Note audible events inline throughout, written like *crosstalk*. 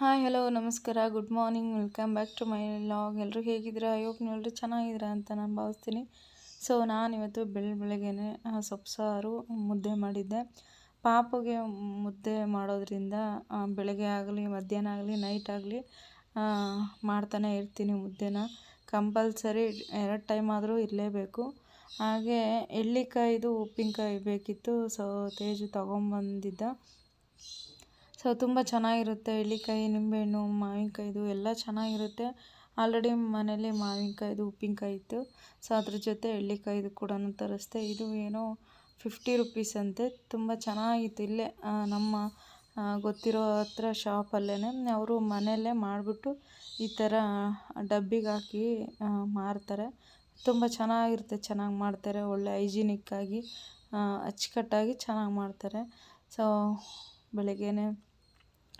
Hi hello ನಮಸ್ಕಾರ good morning welcome back to my vlog ಎಲ್ಲರೂ ಹೇಗಿದ್ದೀರಾ? ಹೋಪ್ ನೀವೆಲ್ಲರೂ ಚೆನ್ನಾಗಿದ್ದೀರಾ ಅಂತ ನಾನು ಭಾವಿಸ್ತೀನಿ. ಸೊ ನಾನಿವತ್ತು ಬೆಳ, ಬೆಳಗ್ಗೆನೆ ಸೊಪ್ಪು ಸಾರು ಮುದ್ದೆ ಮಾಡಿದ್ದೆ. ಪಾಪಗೆ ಮುದ್ದೆ ಮಾಡೋದ್ರಿಂದ ಬೆಳಗ್ಗೆ ಆಗಲಿ, ಮಧ್ಯಾಹ್ನ ಆಗಲಿ ನೈಟ್ ಆಗಲಿ ಮಾಡ್ತಾನೆ ಇರ್ತೀನಿ ಮುದ್ದೆನ. ಕಂಪಲ್ಸರಿ ಎರಡು ಟೈಮ್ ಆದರೂ ಇರಲೇಬೇಕು. ಹಾಗೆ ಎಳ್ಳಿಕಾಯಿದು, ಉಪ್ಪಿನಕಾಯಿ ಬೇಕಿತ್ತು. ಸೊ ತೇಜು ತೊಗೊಂಬಂದಿದ್ದ. ಸೊ, ತುಂಬ ಚೆನ್ನಾಗಿರುತ್ತೆ ಎಳ್ಳಿಕಾಯಿ, ನಿಂಬೆಹಣ್ಣು, ಮಾವಿನಕಾಯಿದು ಎಲ್ಲ ಚೆನ್ನಾಗಿರುತ್ತೆ. ಆಲ್ರೆಡಿ ಮನೇಲಿ ಮಾವಿನಕಾಯಿದು, ಉಪ್ಪಿನಕಾಯಿ ಇತ್ತು. ಸೊ, ಅದ್ರ ಜೊತೆ ಎಳ್ಳಿಕಾಯಿದು ಕೂಡ ತರಿಸ್ದೆ. ಇದು ಏನೋ ಫಿಫ್ಟಿ ರುಪೀಸ್ ಅಂತೆ. ತುಂಬ ಚೆನ್ನಾಗಿತ್ತು. ಇಲ್ಲೇ ನಮ್ಮ ಗೊತ್ತಿರೋ ಹತ್ರ ಶಾಪಲ್ಲೇ ಅವರು ಮನೆಯಲ್ಲೇ ಮಾಡಿಬಿಟ್ಟು ಈ ಥರ ಡಬ್ಬಿಗೆ ಹಾಕಿ ಮಾರ್ತಾರೆ. ತುಂಬ ಚೆನ್ನಾಗಿರುತ್ತೆ. ಚೆನ್ನಾಗಿ ಮಾಡ್ತಾರೆ. ಒಳ್ಳೆ ಹೈಜಿನಿಕ್ಕಾಗಿ ಅಚ್ಚುಕಟ್ಟಾಗಿ ಚೆನ್ನಾಗಿ ಮಾಡ್ತಾರೆ. ಸೊ, ಬೆಳಗ್ಗೆನೇ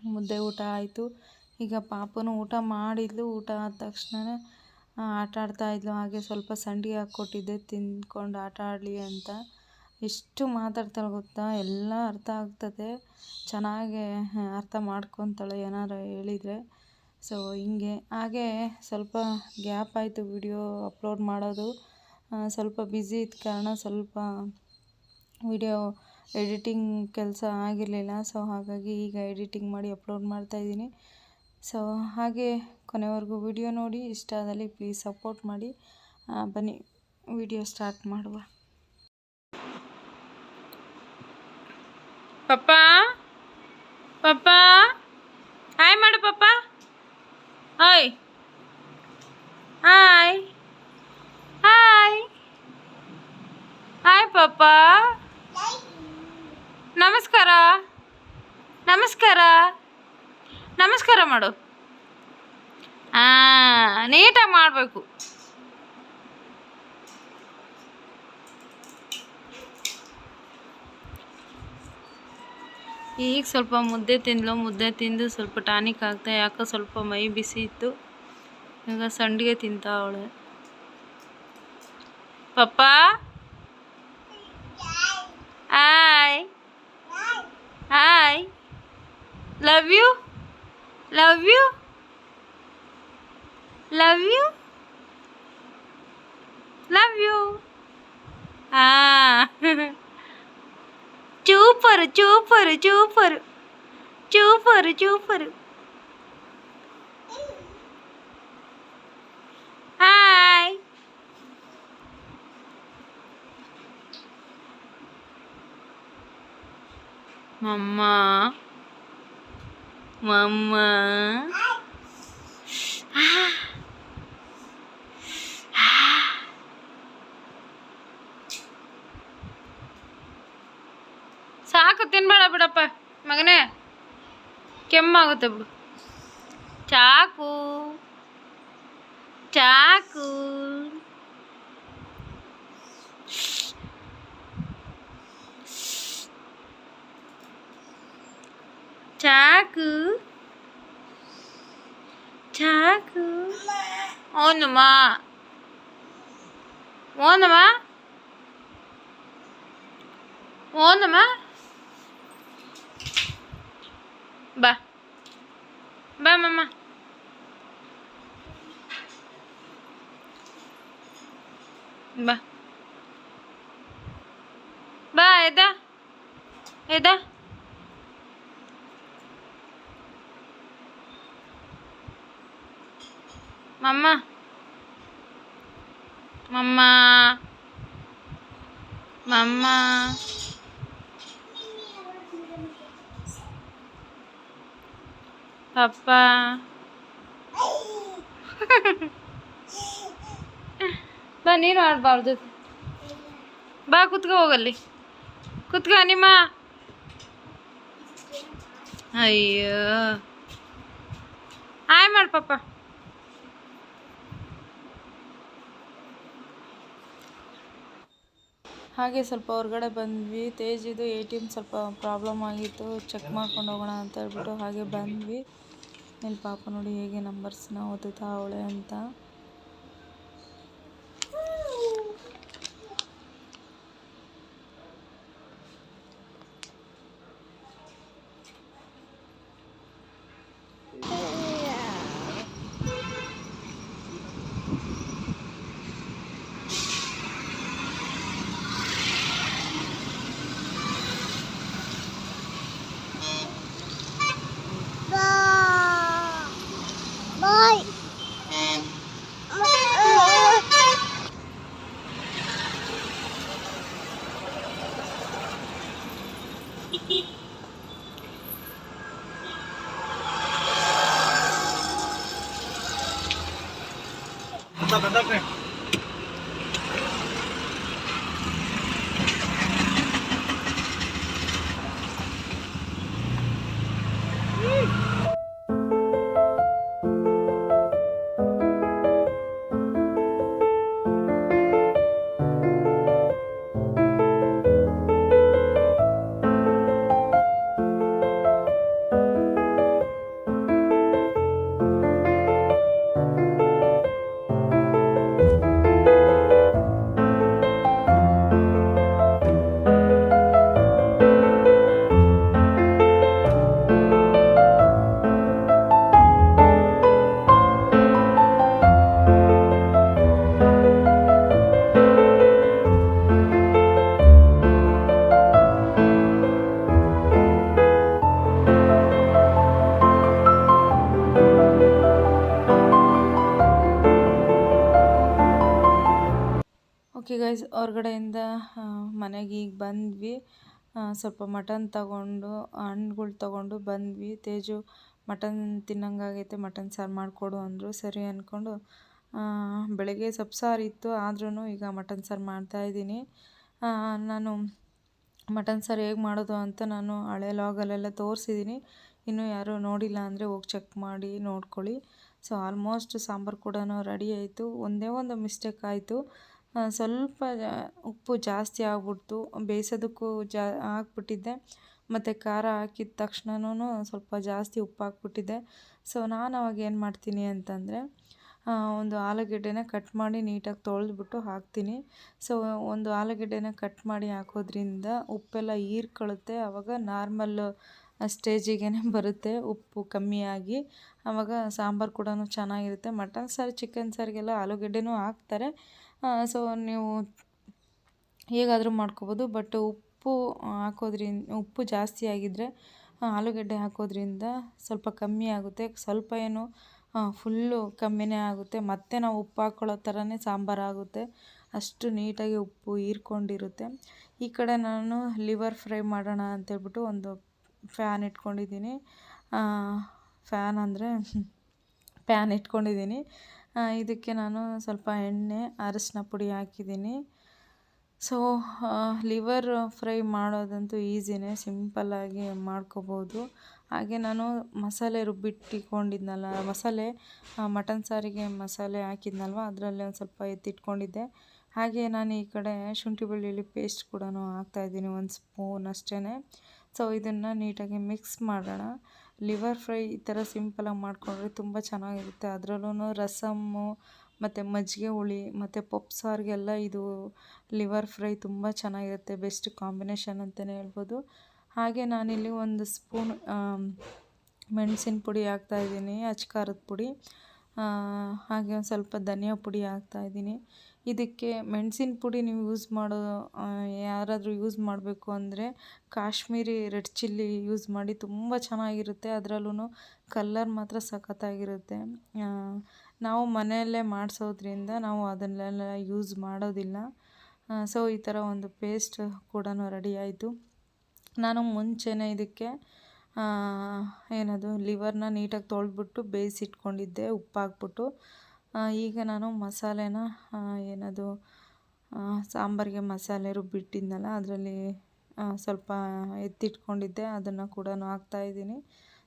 ಮುದ್ದೆ ಊಟ ಆಯಿತು. ಈಗ ಪಾಪನು ಊಟ ಮಾಡಿದ್ಲು. ಊಟ ಆದ ತಕ್ಷಣವೇ ಆಟ ಆಡ್ತಾ ಇದ್ಲು. ಹಾಗೆ ಸ್ವಲ್ಪ ಸಂಡಿಗೆ ಹಾಕ್ಕೊಟ್ಟಿದ್ದೆ. ತಿಂದ್ಕೊಂಡು ಆಟ ಆಡಲಿ ಅಂತ. ಎಷ್ಟು ಮಾತಾಡ್ತಾಳೆ ಗೊತ್ತಾ? ಎಲ್ಲ ಅರ್ಥ ಆಗ್ತದೆ. ಚೆನ್ನಾಗೆ ಅರ್ಥ ಮಾಡ್ಕೊತಾಳೆ ಏನಾರು ಹೇಳಿದರೆ. ಸೊ ಹಿಂಗೆ. ಹಾಗೆ ಸ್ವಲ್ಪ ಗ್ಯಾಪ್ ಆಯಿತು ವಿಡಿಯೋ ಅಪ್ಲೋಡ್ ಮಾಡೋದು. ಸ್ವಲ್ಪ ಬ್ಯುಸಿ ಇದ್ದ ಕಾರಣ ಸ್ವಲ್ಪ ವಿಡಿಯೋ ಎಡಿಟಿಂಗ್ ಕೆಲಸ ಆಗಿರಲಿಲ್ಲ. ಸೊ ಹಾಗಾಗಿ ಈಗ ಎಡಿಟಿಂಗ್ ಮಾಡಿ ಅಪ್ಲೋಡ್ ಮಾಡ್ತಾಯಿದ್ದೀನಿ ಸೊ ಹಾಗೆ ಕೊನೆವರೆಗೂ ವಿಡಿಯೋ ನೋಡಿ. ಇಷ್ಟ ಆದಲ್ಲಿ ಪ್ಲೀಸ್ ಸಪೋರ್ಟ್ ಮಾಡಿ. ಬನ್ನಿ, ವಿಡಿಯೋ ಸ್ಟಾರ್ಟ್ ಮಾಡುವ. ಪಪ್ಪ ಪಪ್ಪ ಹಾಯ್ ಮಾಡು ಪಪ್ಪ ಹಾಯ್ ಹಾಯ್ ಹಾಯ್ ಹಾಯ್ ಪಪ್ಪ ನಮಸ್ಕಾರ ನಮಸ್ಕಾರ ನಮಸ್ಕಾರ ಮಾಡು ಹಾಂ ಈಗ ಸ್ವಲ್ಪ ಮುದ್ದೆ ತಿಂದ್ಲು. ಮುದ್ದೆ ತಿಂದು ಸ್ವಲ್ಪ ಟಾನಿಕ್ ಆಗ್ತಾ ಯಾಕೋ ಸ್ವಲ್ಪ ಮೈ ಬಿಸಿ ಇತ್ತು. ಈಗ ಸಂಡಿಗೆ ತಿಂತಾವಳೆ ಪಪ್ಪ? I I love you love you love you love you ah super super super super super hi mamma மம்மா ஆ ಕೆಮ್ಮಾಗುತ್ತೆ ಬಿಡು ಚಾಕು ಚಾಕು ಚಾಕು ಚಾಕು ಓನಮ್ಮ ಓನಮ್ಮ ಓನಮ್ಮ ಬಾ Va mamma. Va. Va Eda. Eda. Mamma. Mamma. Mamma. ಪಪ್ಪ ಬಾ ನೀನು ಆಡಬಾರ್ದು. ಬಾ ಕುತ್ಕೋ ಹೋಗಲ್ಲಿ. ಕುತ್ಕೋ ನಿಮ್ಮ. ಅಯ್ಯೋ. ಆಯ್ ಮಾಡು ಪಪ್ಪ. ಹಾಗೆ ಸ್ವಲ್ಪ ಹೊರಗಡೆ ಬಂದ್ವಿ. ತೇಜಿದು ಎ ಟಿ ಎಂ ಸ್ವಲ್ಪ ಪ್ರಾಬ್ಲಮ್ ಆಗಿತ್ತು. ಚೆಕ್ ಮಾಡ್ಕೊಂಡು ಹೋಗೋಣ ಅಂತ ಹೇಳ್ಬಿಟ್ಟು ಹಾಗೆ ಬಂದ್ವಿ. ಇಲ್ಲಿ ಪಾಪ ನೋಡಿ ಹೇಗೆ ನಂಬರ್ಸ್ನ ಓದುತ್ತಾ ಅವಳೆ ಅಂತ. 片手。ಸ್ವಲ್ಪ ಮಟನ್ ತಗೊಂಡು, ಹಣ್ಣುಗಳು ತಗೊಂಡು ಬಂದ್ವಿ. ತೇಜು ಮಟನ್ ತಿನ್ನಂಗಾಗೈತೆ, ಮಟನ್ ಸಾರು ಮಾಡಿಕೊಡು ಅಂದರು. ಸರಿ ಅಂದ್ಕೊಂಡು ಬೆಳಗ್ಗೆ ಸೊಪ್ಪು ಸಾರು ಇತ್ತು ಆದ್ರೂ ಈಗ ಮಟನ್ ಸಾರು ಮಾಡ್ತಾಯಿದ್ದೀನಿ ನಾನು ಮಟನ್ ಸಾರು ಹೇಗೆ ಮಾಡೋದು ಅಂತ ನಾನು ಹಳೆ ಲಾಗಲ್ಲೆಲ್ಲ ತೋರಿಸಿದ್ದೀನಿ. ಇನ್ನೂ ಯಾರು ನೋಡಿಲ್ಲ ಅಂದರೆ ಹೋಗಿ ಚೆಕ್ ಮಾಡಿ ನೋಡ್ಕೊಳ್ಳಿ. ಸೊ, ಆಲ್ಮೋಸ್ಟ್ ಸಾಂಬಾರು ಕೂಡ ರೆಡಿ ಆಯಿತು. ಒಂದೇ ಒಂದು ಮಿಸ್ಟೇಕ್ ಆಯಿತು. ಸ್ವಲ್ಪ ಉಪ್ಪು ಜಾಸ್ತಿ ಆಗ್ಬಿಡ್ತು. ಬೇಯಿಸೋದಕ್ಕೂ ಜಾ ಹಾಕ್ಬಿಟ್ಟಿದ್ದೆ ಮತ್ತು ಖಾರ ಹಾಕಿದ ತಕ್ಷಣನೂ ಸ್ವಲ್ಪ ಜಾಸ್ತಿ ಉಪ್ಪು ಹಾಕ್ಬಿಟ್ಟಿದ್ದೆ ಸೊ ನಾನು ಅವಾಗ ಏನು ಮಾಡ್ತೀನಿ ಅಂತಂದರೆ ಒಂದು ಆಲೂಗೆಡ್ಡೆನ ಕಟ್ ಮಾಡಿ ನೀಟಾಗಿ ತೊಳೆದ್ಬಿಟ್ಟು ಹಾಕ್ತೀನಿ. ಸೊ ಒಂದು ಆಲೂಗಡ್ಡೆನ ಕಟ್ ಮಾಡಿ ಹಾಕೋದ್ರಿಂದ ಉಪ್ಪೆಲ್ಲ ಹೀರ್ಕೊಳ್ಳುತ್ತೆ. ಆವಾಗ ನಾರ್ಮಲ್ ಸ್ಟೇಜಿಗೆ ಬರುತ್ತೆ ಉಪ್ಪು ಕಮ್ಮಿಯಾಗಿ ಆವಾಗ ಸಾಂಬಾರು ಕೂಡ ಚೆನ್ನಾಗಿರುತ್ತೆ. ಮಟನ್ ಸಾರು ಚಿಕನ್ ಸಾರಿಗೆಲ್ಲ ಆಲೂಗಡ್ಡೆನೂ ಹಾಕ್ತಾರೆ. ಸೊ ನೀವು ಹೇಗಾದರೂ ಮಾಡ್ಕೋಬೋದು ಬಟ್ ಉಪ್ಪು ಹಾಕೋದ್ರಿಂದ, ಉಪ್ಪು ಜಾಸ್ತಿ ಆಗಿದ್ದರೆ ಆಲೂಗಡ್ಡೆ ಹಾಕೋದ್ರಿಂದ ಸ್ವಲ್ಪ ಕಮ್ಮಿ ಆಗುತ್ತೆ. ಸ್ವಲ್ಪ ಏನು ಫುಲ್ಲು ಕಮ್ಮಿನೇ ಆಗುತ್ತೆ. ಮತ್ತೆ ನಾವು ಉಪ್ಪು ಹಾಕ್ಕೊಳ್ಳೋ ಥರನೇ ಸಾಂಬಾರು ಆಗುತ್ತೆ. ಅಷ್ಟು ನೀಟಾಗಿ ಉಪ್ಪು ಹೀರ್ಕೊಂಡಿರುತ್ತೆ. ಈ ಕಡೆ ನಾನು ಲಿವರ್ ಫ್ರೈ ಮಾಡೋಣ ಅಂತೇಳ್ಬಿಟ್ಟು ಒಂದು ಫ್ಯಾನ್ ಇಟ್ಕೊಂಡಿದ್ದೀನಿ. ಫ್ಯಾನ್ ಅಂದರೆ *laughs* ಪ್ಯಾನ್ ಇಟ್ಕೊಂಡಿದ್ದೀನಿ. ಇದಕ್ಕೆ ನಾನು ಸ್ವಲ್ಪ ಎಣ್ಣೆ, ಅರಶಿನ ಪುಡಿ ಹಾಕಿದ್ದೀನಿ. ಸೊ ಲಿವರ್ ಫ್ರೈ ಮಾಡೋದಂತೂ ಈಸಿನೇ ಸಿಂಪಲ್ಲಾಗಿ ಮಾಡ್ಕೋಬೋದು. ಹಾಗೆ ನಾನು ಮಸಾಲೆ ರುಬ್ಬಿಟ್ಟಿಕೊಂಡಿದ್ನಲ್ಲ ಮಸಾಲೆ ಮಟನ್ ಸಾರಿಗೆ ಮಸಾಲೆ ಹಾಕಿದ್ನಲ್ವ, ಅದರಲ್ಲಿ ಒಂದು ಸ್ವಲ್ಪ ಎತ್ತಿಟ್ಕೊಂಡಿದ್ದೆ. ಹಾಗೆ ನಾನು ಈ ಕಡೆ ಶುಂಠಿ ಬೆಳ್ಳುಳ್ಳಿ ಪೇಸ್ಟ್ ಕೂಡ ಹಾಕ್ತಾಯಿದ್ದೀನಿ ಒಂದು ಸ್ಪೂನ್ ಅಷ್ಟೇ ಸೊ ಇದನ್ನು ನೀಟಾಗಿ ಮಿಕ್ಸ್ ಮಾಡೋಣ. ಲಿವರ್ ಫ್ರೈ ಈ ಥರ ಸಿಂಪಲಾಗಿ ಮಾಡಿಕೊಂಡ್ರೆ ತುಂಬ ಚೆನ್ನಾಗಿರುತ್ತೆ. ಅದರಲ್ಲೂ ರಸಮ್ಮು, ಮತ್ತು ಮಜ್ಜಿಗೆ ಹುಳಿ, ಮತ್ತು ಪಪ್ಸಾರ್ಗೆಲ್ಲ ಸಾರಿಗೆಲ್ಲ ಇದು ಲಿವರ್ ಫ್ರೈ ತುಂಬ ಚೆನ್ನಾಗಿರುತ್ತೆ. ಬೆಸ್ಟ್ ಕಾಂಬಿನೇಷನ್ ಅಂತಲೇ ಹೇಳ್ಬೋದು. ಹಾಗೆ ನಾನಿಲ್ಲಿ ಒಂದು ಸ್ಪೂನ್ ಮೆಣಸಿನ ಪುಡಿ ಹಾಕ್ತಾಯಿದ್ದೀನಿ ಅಚ್ಕಾರದ ಪುಡಿ. ಹಾಗೆ ಒಂದು ಸ್ವಲ್ಪ ಧನಿಯಾ ಪುಡಿ ಹಾಕ್ತಾಯಿದ್ದೀನಿ ಇದಕ್ಕೆ ಮೆಣಸಿನ ಪುಡಿ ನೀವು ಯೂಸ್ ಮಾಡೋ ಯಾರಾದರೂ ಯೂಸ್ ಮಾಡಬೇಕು ಅಂದರೆ ಕಾಶ್ಮೀರಿ ರೆಡ್ ಚಿಲ್ಲಿ ಯೂಸ್ ಮಾಡಿ ತುಂಬ ಚೆನ್ನಾಗಿರುತ್ತೆ. ಅದರಲ್ಲೂ ಕಲ್ಲರ್ ಮಾತ್ರ ಸಖತ್ತಾಗಿರುತ್ತೆ. ನಾವು ಮನೆಯಲ್ಲೇ ಮಾಡಿಸೋದ್ರಿಂದ ನಾವು ಅದನ್ನೆಲ್ಲ ಯೂಸ್ ಮಾಡೋದಿಲ್ಲ. ಸೊ ಈ ಥರ ಒಂದು ಪೇಸ್ಟ್ ಕೂಡ ರೆಡಿ ಆಯಿತು. ನಾನು ಮುಂಚೆನೇ ಇದಕ್ಕೆ ಏನದು, ಲಿವರ್ನ ನೀಟಾಗಿ ತೊಳೆದ್ಬಿಟ್ಟು ಬೇಯಿಸಿಟ್ಕೊಂಡಿದ್ದೆ ಉಪ್ಪು ಹಾಕ್ಬಿಟ್ಟು ಈಗ ನಾನು ಮಸಾಲೆನ ಏನದು ಸಾಂಬಾರಿಗೆ ಮಸಾಲೆ ರುಬ್ಬಿಟ್ಟಿದ್ನಲ್ಲ, ಅದರಲ್ಲಿ ಸ್ವಲ್ಪ ಎತ್ತಿಟ್ಕೊಂಡಿದ್ದೆ, ಅದನ್ನು ಕೂಡ ಹಾಕ್ತಾಯಿದ್ದೀನಿ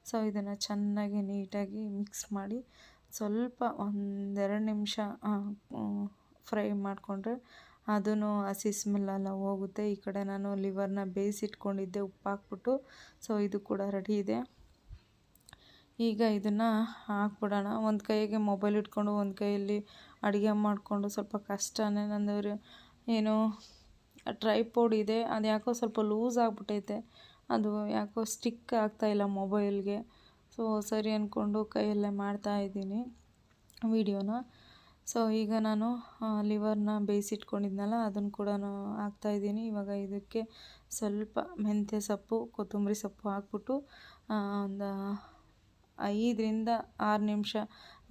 ಸೊ ಇದನ್ನು ಚೆನ್ನಾಗಿ ನೀಟಾಗಿ ಮಿಕ್ಸ್ ಮಾಡಿ ಸ್ವಲ್ಪ ಒಂದೆರಡು ನಿಮಿಷ ಫ್ರೈ ಮಾಡಿಕೊಂಡ್ರೆ ಅದೂ ಹಸಿ ಸ್ಮೆಲ್ಲೆಲ್ಲ ಹೋಗುತ್ತೆ. ಈ ಕಡೆ ನಾನು ಲಿವರ್ನ ಬೇಯಿಸಿಟ್ಕೊಂಡಿದ್ದೆ ಉಪ್ಪು ಹಾಕ್ಬಿಟ್ಟು ಸೊ ಇದು ಕೂಡ ರೆಡಿ ಇದೆ. ಈಗ ಇದನ್ನು ಹಾಕ್ಬಿಡೋಣ. ಒಂದು ಕೈಗೆ ಮೊಬೈಲ್ ಇಟ್ಕೊಂಡು, ಒಂದು ಕೈಯಲ್ಲಿ ಅಡುಗೆ ಮಾಡಿಕೊಂಡು ಸ್ವಲ್ಪ ಕಷ್ಟನೇ ನಂದವ್ರು. ಏನು ಟ್ರೈಪೋಡ್ ಇದೆ. ಅದು ಯಾಕೋ ಸ್ವಲ್ಪ ಲೂಸ್ ಆಗಿಬಿಟ್ಟೈತೆ. ಅದು ಯಾಕೋ ಸ್ಟಿಕ್ ಆಗ್ತಾಯಿಲ್ಲ ಮೊಬೈಲ್ಗೆ ಸೊ ಸರಿ ಅಂದ್ಕೊಂಡು ಕೈಯಲ್ಲೇ ಮಾಡ್ತಾ ಇದ್ದೀನಿ ವೀಡಿಯೋನ ಸೊ ಈಗ ನಾನು ಲಿವರ್ನ ಬೇಯಿಸಿಟ್ಕೊಂಡಿದ್ನಲ್ಲ ಅದನ್ನು ಕೂಡ ಹಾಕ್ತಾಯಿದ್ದೀನಿ ಇವಾಗ ಇದಕ್ಕೆ ಸ್ವಲ್ಪ ಮೆಂತ್ಯ ಸೊಪ್ಪು, ಕೊತ್ತಂಬರಿ ಸೊಪ್ಪು ಹಾಕ್ಬಿಟ್ಟು ಒಂದು ಐದರಿಂದ ಆರು ನಿಮಿಷ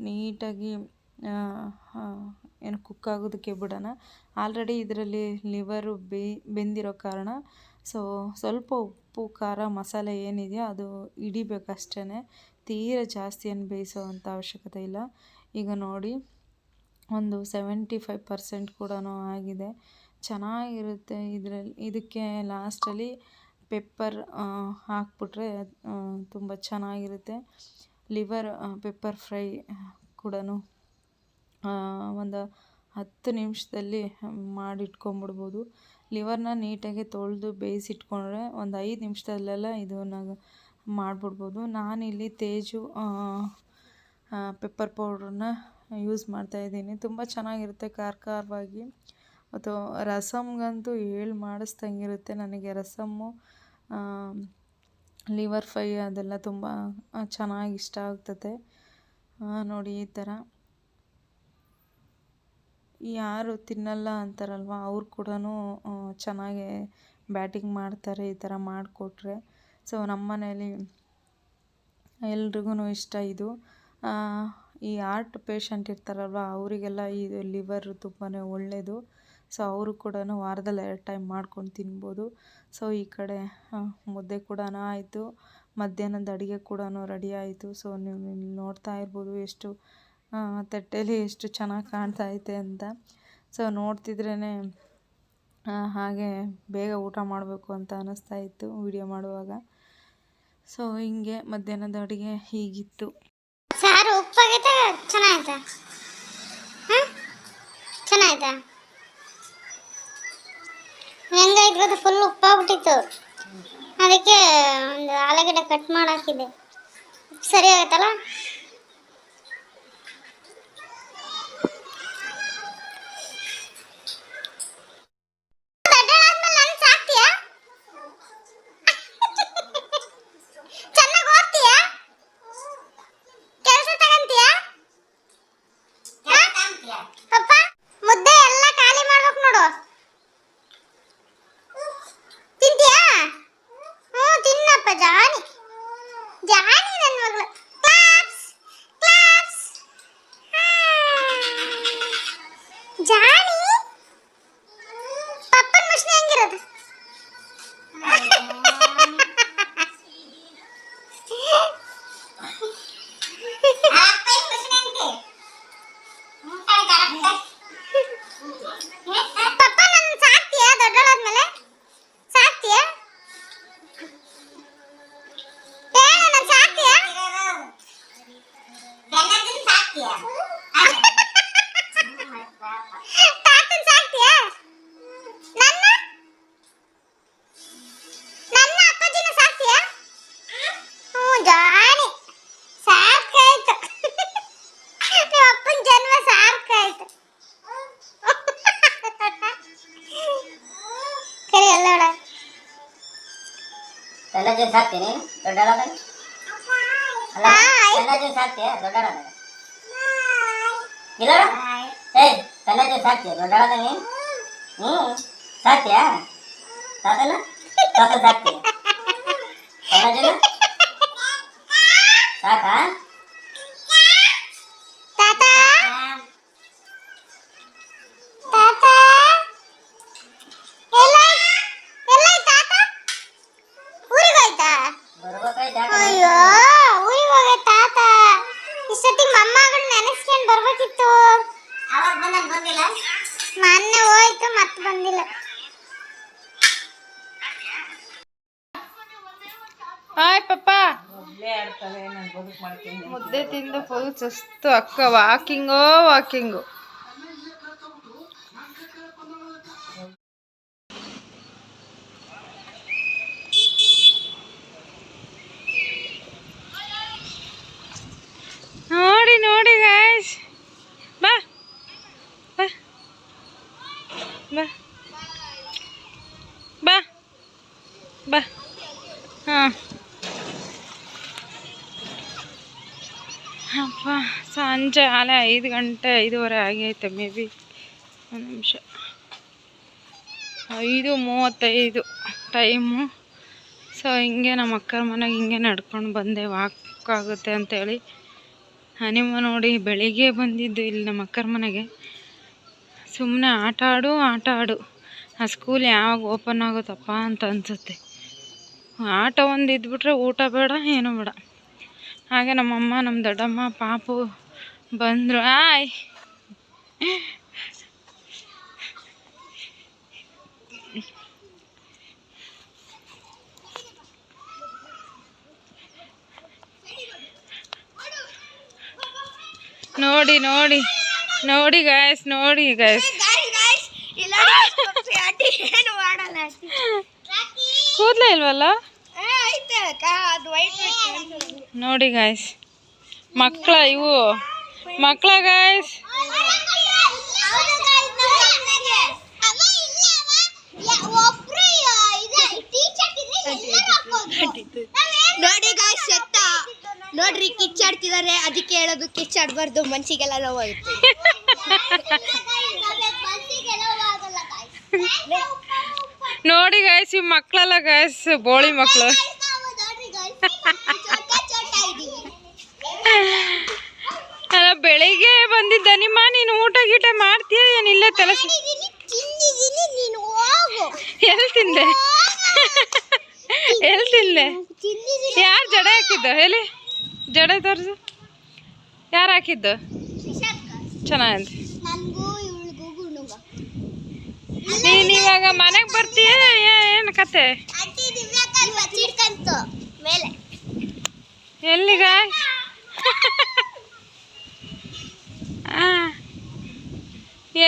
ನೀಟಾಗಿ ಏನು ಕುಕ್ ಆಗೋದಕ್ಕೆ ಬಿಡೋಣ. ಆಲ್ರೆಡಿ ಇದರಲ್ಲಿ ಲಿವರು ಬೆಂದಿರೋ ಕಾರಣ ಸೊ ಸ್ವಲ್ಪ ಉಪ್ಪು, ಖಾರ, ಮಸಾಲೆ ಏನಿದೆಯೋ ಅದು ಹಿಡಿಬೇಕಷ್ಟೇ ತೀರ ಜಾಸ್ತಿ ಏನು ಬೇಯಿಸೋ ಅವಶ್ಯಕತೆ ಇಲ್ಲ. ಈಗ ನೋಡಿ, ಒಂದು ಸೆವೆಂಟಿ ಫೈವ್ ಪರ್ಸೆಂಟ್ ಕೂಡ ಆಗಿದೆ. ಚೆನ್ನಾಗಿರುತ್ತೆ ಇದರಲ್ಲಿ, ಇದಕ್ಕೆ ಲಾಸ್ಟಲ್ಲಿ ಪೆಪ್ಪರ್ ಹಾಕ್ಬಿಟ್ರೆ ತುಂಬ ಚೆನ್ನಾಗಿರುತ್ತೆ. ಲಿವರ್ ಪೆಪ್ಪರ್ ಫ್ರೈ ಕೂಡ ಒಂದು ಹತ್ತು ನಿಮಿಷದಲ್ಲಿ ಮಾಡಿಟ್ಕೊಂಬಿಡ್ಬೋದು. ಲಿವರ್ನ ನೀಟಾಗಿ ತೊಳೆದು ಬೇಯಿಸಿಟ್ಕೊಂಡ್ರೆ ಒಂದು ಐದು ನಿಮಿಷದಲ್ಲೆಲ್ಲ ಇದನ್ನು ಮಾಡಿಬಿಡ್ಬೋದು. ನಾನಿಲ್ಲಿ ತೇಜು ಪೆಪ್ಪರ್ ಪೌಡ್ರನ್ನ ಯೂಸ್ ಮಾಡ್ತಾಯಿದ್ದೀನಿ ತುಂಬ ಚೆನ್ನಾಗಿರುತ್ತೆ ಖಾರ ಖಾರವಾಗಿ ಮತ್ತು ರಸಮ್ಗಂತೂ ಹೇಳಿ ಮಾಡಿಸ್ದಂಗಿರುತ್ತೆ ನನಗೆ. ರಸಮ್ಮು ಲಿವರ್ ಫ್ರೈ ಅದೆಲ್ಲ ತುಂಬ ಚೆನ್ನಾಗಿ ಇಷ್ಟ ಆಗ್ತದೆ. ನೋಡಿ ಈ ಥರ. ಯಾರು ತಿನ್ನಲ್ಲ ಅಂತಾರಲ್ವ, ಅವ್ರು ಕೂಡ ಚೆನ್ನಾಗೆ ಬ್ಯಾಟಿಂಗ್ ಮಾಡ್ತಾರೆ ಈ ಥರ ಮಾಡಿಕೊಟ್ರೆ. ಸೊ, ನಮ್ಮ ಮನೇಲಿ ಎಲ್ರಿಗೂ ಇಷ್ಟ ಇದು. ಈ ಹಾರ್ಟ್ ಪೇಷಂಟ್ ಇರ್ತಾರಲ್ವ, ಅವರಿಗೆಲ್ಲ ಇದು ಲಿವರ್ ತುಂಬಾ ಒಳ್ಳೆಯದು ಸೊ ಅವರು ಕೂಡ ವಾರದಲ್ಲಿ ಎರಡು ಟೈಮ್ ಮಾಡ್ಕೊಂಡು ತಿನ್ಬೋದು. ಸೊ ಈ ಕಡೆ ಮುದ್ದೆ ಕೂಡ ಆಯಿತು. ಮಧ್ಯಾಹ್ನದ ಅಡುಗೆ ಕೂಡ ರೆಡಿ ಆಯಿತು. ಸೊ ನೀವು ನೋಡ್ತಾ ಇರ್ಬೋದು ಎಷ್ಟು ತಟ್ಟೆಯಲ್ಲಿ ಎಷ್ಟು ಚೆನ್ನಾಗಿ ಕಾಣ್ತಾ ಐತೆ ಅಂತ. ಸೊ ನೋಡ್ತಿದ್ರೇ ಹಾಗೆ ಬೇಗ ಊಟ ಮಾಡಬೇಕು ಅಂತ ಅನ್ನಿಸ್ತಾ ಇತ್ತು ವಿಡಿಯೋ ಮಾಡುವಾಗ. ಸೊ ಹಿಂಗೆ ಮಧ್ಯಾಹ್ನದ ಅಡುಗೆ ಹೀಗಿತ್ತು. ಸಾರು ಉಪ್ಪಾಗೈತೆ, ಚೆನ್ನಾಗೈತೆ? ಚೆನ್ನಾಗೈತೆ? ಗೊತ್ತಾ ಫುಲ್ ಉಪ್ಪಾಗ್ಬಿಟ್ಟಿತ್ತು. ಅದಕ್ಕೆ ಒಂದು ಆಲೂಗಡ್ಡೆ ಕಟ್ ಮಾಡಾಕಿದೆ. ಸರಿ ಆಗತ್ತಲ್ಲ? ಎಲ್ಲ ಜೀನ್ಸ್ ಹಾಕ್ತೀನಿ ದೊಡ್ಡಳದಾಗ ಅಲ್ಲ ಹಾಯ್. ಎಲ್ಲ ಜೀನ್ಸ್ ಹಾಕ್ತೀಯ ದೊಡ್ಡಳದಾಗ ಇಲ್ಲ ಏಯ್ ಎಲ್ಲ ಜೀನ್ಸ್ ಹಾಕ್ತೀಯ ದೊಡ್ಡಳದಾಗ ನೀನು? ಹ್ಞೂ ಸಾಕ್ತೀಯ? ತಾತನ? ತಾತನ ಸಾಕ್ತೀಯ? ಎಲ್ಲ ಜೀನ ಸಾಕಾ? ತಾತ ಮುದ್ದೆ ತಿಂದು ಫುಲ್ ಸುಸ್ತು ಅಕ್ಕ ವಾಕಿಂಗೋ ವಾಕಿಂಗು ನೋಡಿ ನೋಡಿ ಗಾಯ್ಸ್ ಬಾ. ಬಾ. ಬಾ. ಬಾ. ಬಾ. ಹಾಂ. ಅಪ್ಪ, ಸಂಜೆ ಆಲೆ ಐದು ಗಂಟೆ ಐದೂವರೆ ಆಗೈತೆ, ಮೇ ಬಿ. ಒಂದು ನಿಮಿಷ. ಐದು ಮೂವತ್ತೈದು ಟೈಮು. ಸೊ, ಹಿಂಗೆ ನಮ್ಮ ಅಕ್ಕರ ಮನೆಗೆ ಹಿಂಗೆ ನಡ್ಕೊಂಡು ಬಂದೆ, ವಾಕ್ ಆಗುತ್ತೆ ಅಂತೇಳಿ. ಹನಿಮ ನೋಡಿ ಬೆಳಿಗ್ಗೆ ಬಂದಿದ್ದು ಇಲ್ಲಿ ನಮ್ಮ ಅಕ್ಕರ ಮನೆಗೆ. ಸುಮ್ಮನೆ ಆಟ ಆಡು ಆಟ ಆಡು. ಆ ಸ್ಕೂಲ್ ಯಾವಾಗ ಓಪನ್ ಆಗುತ್ತಪ್ಪ ಅಂತ ಅನಿಸುತ್ತೆ. ಆಟ ಒಂದು ಇದ್ಬಿಟ್ರೆ ಊಟ ಬೇಡ, ಏನೂ ಬೇಡ. ಹಾಗೆ ನಮ್ಮಮ್ಮ ನಮ್ಮ ದೊಡ್ಡಮ್ಮ ಪಾಪು ಬಂದರು. ಆಯ್. ನೋಡಿ ನೋಡಿ ನೋಡಿ ಗಾಯ್ಸ್ ನೋಡಿ ಗಾಯ್ಸ್ ಕೂದಲೇ ಇಲ್ವಲ್ಲ? ಐತೆ ಅದು ವೈಟ್ ನೋಡಿ ಗಾಯ್ಸ್ ಮಕ್ಕಳ ಇವು. ಮಕ್ಕಳ ಗಾಯ್ಸ್ ನೋಡಿ ಗಾಯ್ಸ್ ಎತ್ತ. ನೋಡ್ರಿ ಕಿಚ್ಚಾಡ್ತಿದ್ದಾರೆ ಅದಕ್ಕೆ ಹೇಳೋದು ಕಿಚ್ಚಾಡ್ಬಾರ್ದು ಮನ್ಸಿಗೆಲ್ಲ ನೋವಾಗುತ್ತೆ. ನೋಡಿ ಗಾಯ್ಸ್ ಇವ್ ಮಕ್ಕಳಲ್ಲ ಗಾಯ್ಸ್ ಬೋಳಿ ಮಕ್ಕಳು ಅಲ್ಲ ಬೆಳಿಗ್ಗೆ ಬಂದಿದ್ದ ನಿಮ್ಮ ನೀನು ಊಟ ಗೀಟ ಮಾಡ್ತೀಯ ಏನಿಲ್ಲ ತಲೆ ಎಲ್ಲಿ ತಿಂದೆ? ಎಲ್ಲಿ ತಿಂದೆ? ಯಾರು ಜಡ ಹಾಕಿದ್ದು? ಹೇಳಿ ಜಡ ತೋರಿಸು. ಯಾರು ಹಾಕಿದ್ದು? ಚೆನ್ನಾಗಿ ನೀನ್ ಇವಾಗ ಮನೆಗೆ ಬರ್ತೀಯ? ಏನು ಕತೆ? ಎಲ್ಲಿಗ?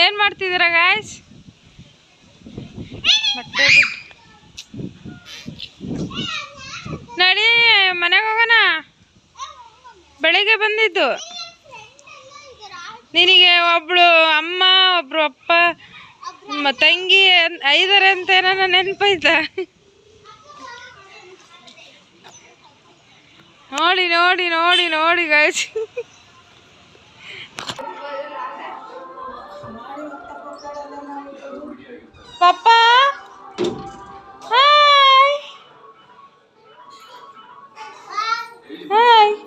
ಏನು ಮಾಡ್ತಿದ್ದೀರಾ ಗಾಯ್ಸ್ ಬಟ್ಟೆ ನಡಿ, ಮನೆಗೆ ಹೋಗೋಣ. ಬೆಳಿಗ್ಗೆ ಬಂದಿದ್ದು. ನಿನಗೆ ಒಬ್ಳು ಅಮ್ಮ, ಒಬ್ರು ಅಪ್ಪ ತಂಗಿ ಐದಾರೆ ಅಂತ ಏನಾರ ನೆನಪಾಯ್ತಾ ನೋಡಿ ನೋಡಿ ನೋಡಿ ನೋಡಿ ಗಾಯ್ಸ್ Papa? Hi. Hi.